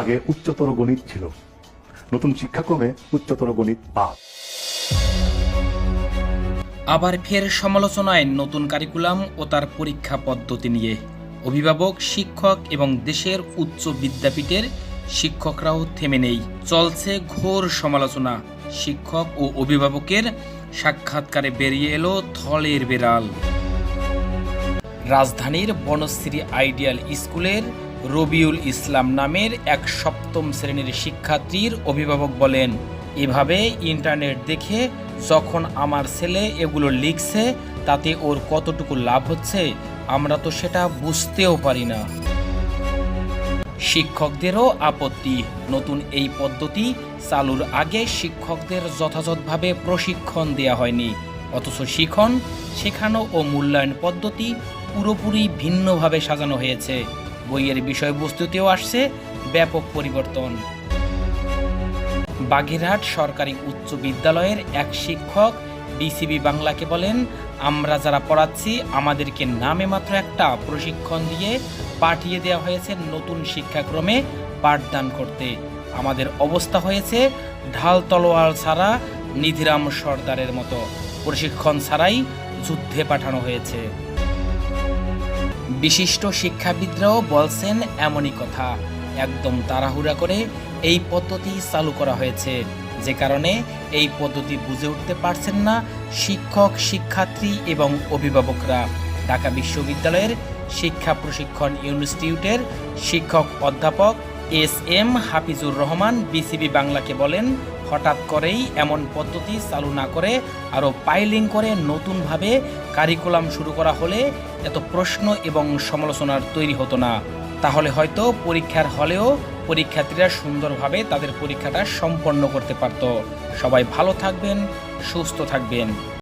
আগে উচ্চতর গণিত ছিল। নতুন শিক্ষাক্রমে উচ্চতর গণিত বাদ। আবার ফের সমালোচনায় নতুন কারিকুলাম ও তার পরীক্ষা পদ্ধতি নিয়ে। অভিভাবক, শিক্ষক এবং দেশের উচ্চ বিদ্যাপীঠের শিক্ষকরাও থেমে নেই। চলছে ঘোর সমালোচনা। শিক্ষক ও অভিভাবকের সাক্ষাৎকারে বেরিয়ে এলো থলের বেড়াল। রাজধানীর বনশ্রী আইডিয়াল স্কুলের রবিউল ইসলাম নামের এক সপ্তম শ্রেণির শিক্ষার্থীর অভিভাবক বলেন, এভাবে ইন্টারনেট দেখে যখন আমার ছেলে এগুলো লিখছে, তাতে ওর কতটুকু লাভ হচ্ছে, আমরা তো সেটা বুঝতেও পারি না। শিক্ষকদেরও আপত্তি। নতুন এই পদ্ধতি চালুর আগে শিক্ষকদের যথাযথভাবে প্রশিক্ষণ দেওয়া হয়নি। অথচ শিখন, শেখানো ও মূল্যায়ন পদ্ধতি পুরোপুরি ভিন্নভাবে সাজানো হয়েছে। বইয়ের বিষয়বস্তুতেও আসছে ব্যাপক পরিবর্তন। বাগেরহাট সরকারি উচ্চ বিদ্যালয়ের এক শিক্ষক বিসিবি বাংলাকে বলেন, আমরা যারা পড়াচ্ছি, আমাদেরকে নামে মাত্র একটা প্রশিক্ষণ দিয়ে পাঠিয়ে দেওয়া হয়েছে নতুন শিক্ষাক্রমে পাঠদান করতে। আমাদের অবস্থা হয়েছে ঢাল তলোয়ার ছাড়া নিধিরাম সর্দারের মতো। প্রশিক্ষণ ছাড়াই যুদ্ধে পাঠানো হয়েছে। বিশিষ্ট শিক্ষাবিদরাও বলছেন এমনই কথা। একদম তাড়াহুড়া করে এই পদ্ধতি চালু করা হয়েছে। যে কারণে এই পদ্ধতি বুঝে উঠতে পারছেন না শিক্ষক, শিক্ষার্থী এবং অভিভাবকরা। ঢাকা বিশ্ববিদ্যালয়ের শিক্ষা প্রশিক্ষণ ইনস্টিটিউটের শিক্ষক অধ্যাপক S M Hafizur Rahman BCB বাংলাকে বলেন হঠাৎ করেই এমন পদ্ধতি চালু না করে আরও পাইলিং করে নতুনভাবে কারিকুলাম শুরু করা হলে এত প্রশ্ন এবং সমালোচনার তৈরি হতো না। তাহলে হয়তো পরীক্ষার হলেও পরীক্ষার্থীরা সুন্দরভাবে তাদের পরীক্ষাটা সম্পন্ন করতে পারত। সবাই ভালো থাকবেন, সুস্থ থাকবেন।